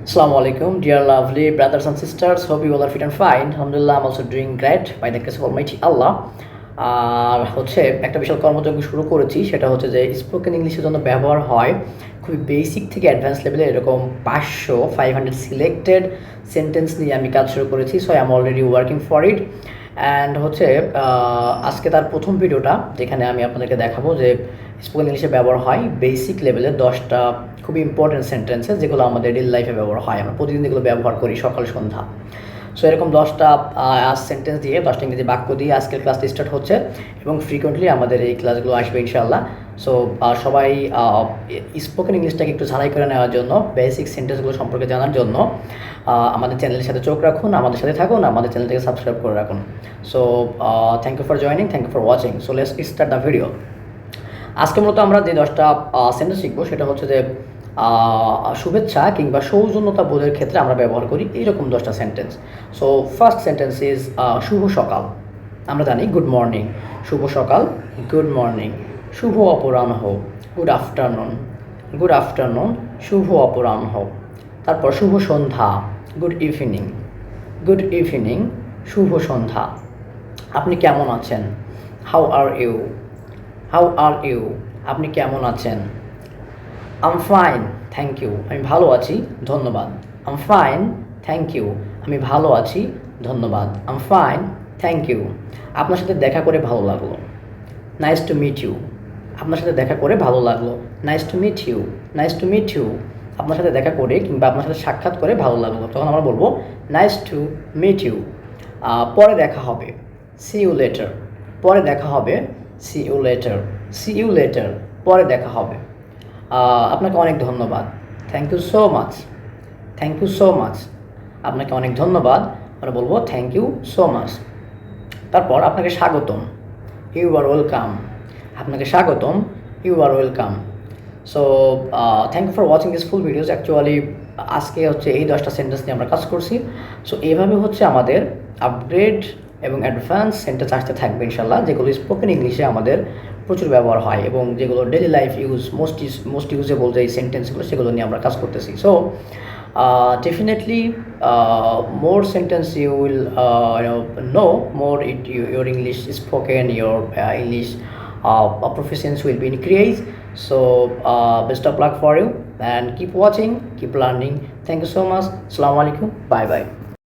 Assalamu alaikum, dear lovely brothers and sisters. Hope you all are fit and fine. Alhamdulillah, I'm also doing great by the grace of Almighty Allah. আর হচ্ছে একটা বিশাল কর্মযজ্ঞ শুরু করেছি সেটা হচ্ছে যে spoken ইংলিশের জন্য ব্যবহার হয় খুবই বেসিক থেকে অ্যাডভান্স লেভেলে এরকম পাঁচশো ফাইভ হান্ড্রেড সিলেক্টেড সেন্টেন্স নিয়ে আমি কাজ শুরু করেছি so I am already working for it and হচ্ছে আজকে তার প্রথম ভিডিওটা, যেখানে আমি আপনাদেরকে দেখাবো যে স্পোকেন ইংলিশে ব্যবহার হয় বেসিক লেভেলের দশটা খুব ইম্পর্টেন্ট সেন্টেন্সে যেগুলো আমাদের রিল লাইফে ব্যবহার হয়। আমরা প্রতিদিন এগুলো ব্যবহার করি সকাল, সন্ধ্যা। সো এরকম দশটা সেন্টেন্স দিয়ে, দশটা ইংরেজি বাক্য দিয়ে আজকের ক্লাসটি স্টার্ট হচ্ছে এবং ফ্রিকোয়েন্টলি আমাদের এই ক্লাসগুলো আসবে ইনশাআল্লাহ। সো সবাই স্পোকেন ইংলিশটাকে একটু ঝালাই করে নেওয়ার জন্য বেসিক সেন্টেন্সগুলো সম্পর্কে জানার জন্য আমাদের চ্যানেলের সাথে চোখ রাখুন, আমাদের সাথে থাকুন, আমাদের চ্যানেলটাকে সাবস্ক্রাইব করে রাখুন। So thank you for joining thank you for watching so let's start the video আজকে মূলত আমরা যে দশটা সেন্টেন্স শিখব, সেটা হচ্ছে যে শুভেচ্ছা কিংবা সৌজন্যতা বোধের ক্ষেত্রে আমরা ব্যবহার করি এইরকম দশটা sentence so first sentence is শুভ সকাল। আমরা জানি গুড মর্নিং শুভ সকাল গুড মর্নিং শুভ অপরাহ্ন। গুড আফটারনুন গুড আফটারনুন শুভ অপরাহ্ন। তারপর শুভ সন্ধ্যা। গুড ইভিনিং গুড ইভিনিং শুভ সন্ধ্যা। আপনি কেমন আছেন? How are you how are you আপনি কেমন আছেন? আম ফাইন থ্যাংক ইউ আমি ভালো আছি, ধন্যবাদ। আম ফাইন থ্যাংক ইউ আমি ভালো আছি, ধন্যবাদ। আম ফাইন থ্যাংক ইউ আপনার সাথে দেখা করে ভালো লাগল। নাইস টু মিট ইউ আপনার সাথে দেখা করে ভালো লাগল। Nice to meet you nice to meet you আপনার সাথে দেখা করে কিংবা আপনার সাথে সাক্ষাৎ করে ভালো লাগল। তখন আমরা বলব নাইস টু মিট ইউ পরে দেখা হবে। সি ইউ লেটার পরে দেখা হবে। See you later see you later পরে দেখা হবে। আপনাকে অনেক ধন্যবাদ। Thank you so much thank you so much আপনাকে অনেক ধন্যবাদ। আমরা বলব থ্যাংক ইউ সো মাচ তারপর আপনাকে স্বাগতম। ইউ আর ওয়েলকাম আপনাকে স্বাগতম। You are welcome so thank you for watching this full videos actually আজকে হচ্ছে এই দশটা সেন্টেন্স নিয়ে আমরা কাজ করছি। সো এইভাবে হচ্ছে আমাদের আপগ্রেড এবং অ্যাডভান্স সেন্টেন্স আসতে থাকবে ইনশাল্লাহ যেগুলো স্পোকেন ইংলিশে আমাদের প্রচুর ব্যবহার হয় এবং যেগুলো daily life use most use most usable যে সেন্টেন্সগুলো সেগুলো নিয়ে আমরা কাজ করতেছি। So uh, definitely uh, more sentence you will uh, you English know more it, uh, proficiency will be increased. So uh, best of luck for you and keep watching keep learning. Thank you so much. Assalamu alaikum bye bye